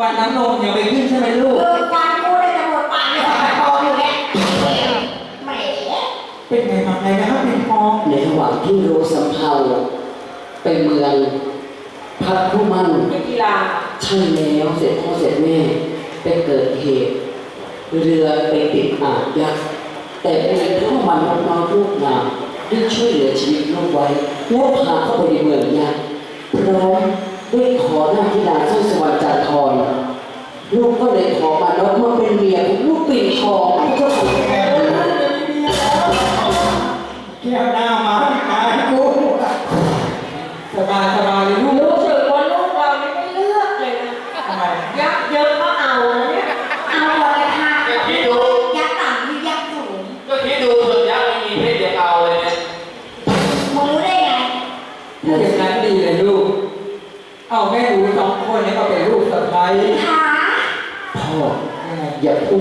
ด็กอยู่พูดไม่ชัดฟันน้ำนมยังไม่ขึ้นใช่ไหมลูกเออการพูดได้จะหมดปากเลยค่ะพออยู่แล้วแหมเป็นไงมาไงนะครับเป็นฟองในระหว่างที่โรสำเภาไปเมืองพักผู้มั่นเป็นกีฬาใช่แล้วเสร็จพ่อเสร็จแม่ไปเกิดเหตุ เรือไปติดอ่างยักษ์แต่เป็นพ่อมันน้องๆลูกงามได้ช่วยเหลือชีวิตลูกไว้ แล้วพาเข้าไปในเมืองยักษ์พร้อม ด้วยขอหน้าที่ดาสร้อยสวรรค์จาทอยลูกก็เลยขอมาน้องมาเป็นเมียของลูกปิ่นทองเจ้าของแก้วหน้ามา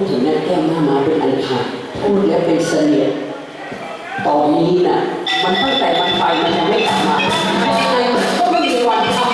ถึงแม่แก้มหน้ามาเป็นอันขาดพูดแล้วเป็นเสนียดตอนนี้น่ะมันตั้งแต่มันไปมันยังไม่กลับมายังไงมันก็ไม่มีวันทำ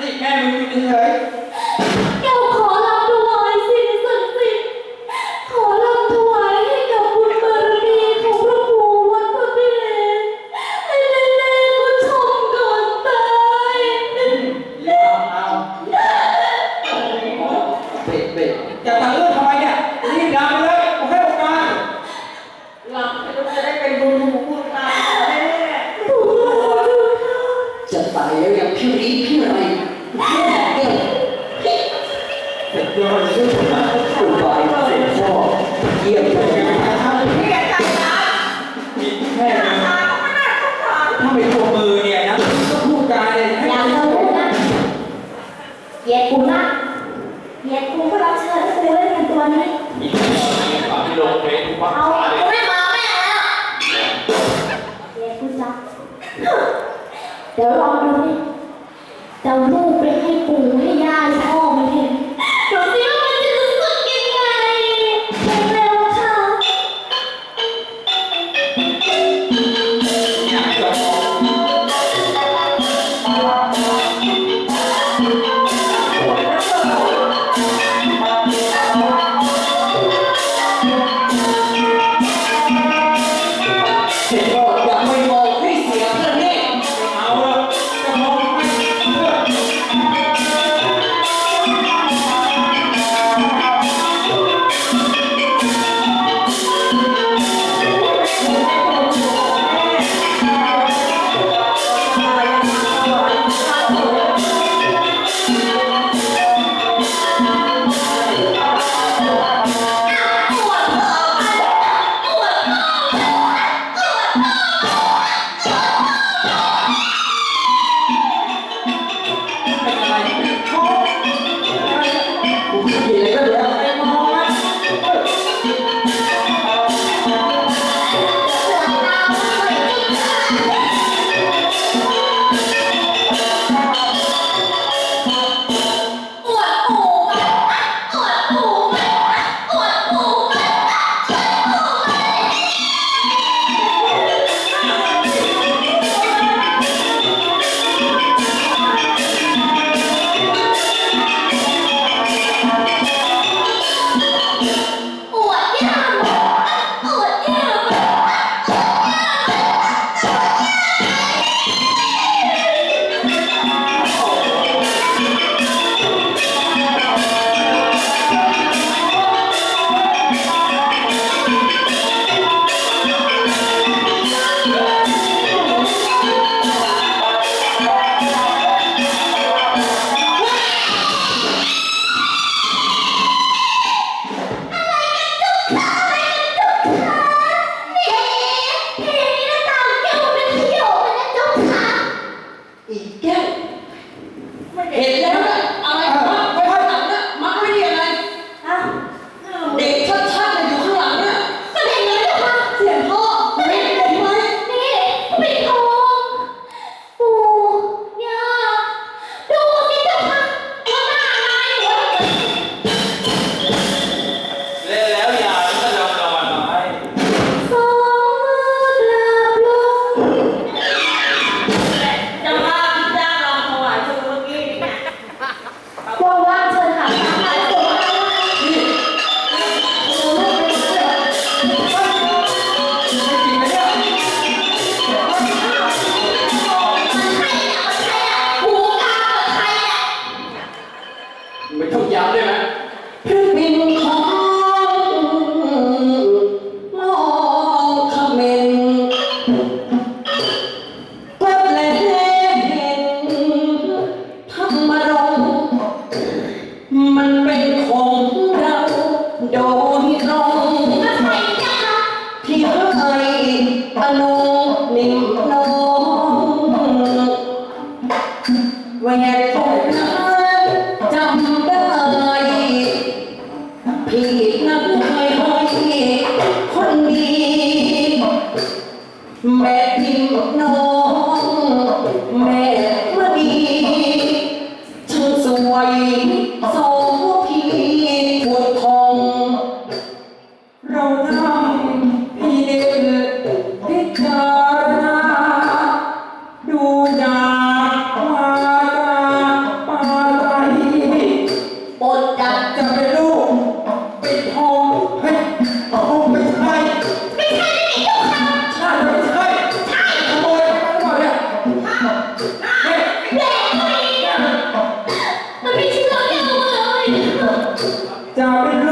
นี่แม่มึงอยู่เฉยแก้วขอรับถวายสิ่งศักดิ์สิทธิ์ขอรับถวายให้กับบุญบารมีของพระปู่วัดพระพิเรนให้แน่ๆก็ชมก่อนตายๆอย่าเอาเบ็ดเบ็ดจะตัดเรื่องทำไมเนี่ยรีบดำไปเลยผมให้โอกาสหลับไปลูกจะได้เป็นบุญของบุญตาแน่ปู่วัดจะตายแล้วยังพี่รีพี่อะไรพี่แก้ว เดี๋ยวเราจะช่วยผมนะคุณบายเสร็จพ่อเยี่ยมเลยแกใจร้ายมีแม่เลยตาก็ไม่น่าสงสารถ้าเป็นตัวมือเนี่ยนะก็พูดจาเลยให้อย่ามันทะลุนะเหยียดกูนะเหยียดกูก็รับเชิญให้กูเล่นเป็นตัวนี้อีกทีฝากที่ลงเฟซทุกวันเอากูไม่มาแม่แล้วเหยียดกูจับเดี๋ยวลองดูนี่จะเ Ele ไม่องยาำได้ไหมพริกบินของลองเขมรกดแลเห็นธรรมรงมันเป็นของเราโดยตรงที่ให้อนุนิ่มน้องแหวน চাবি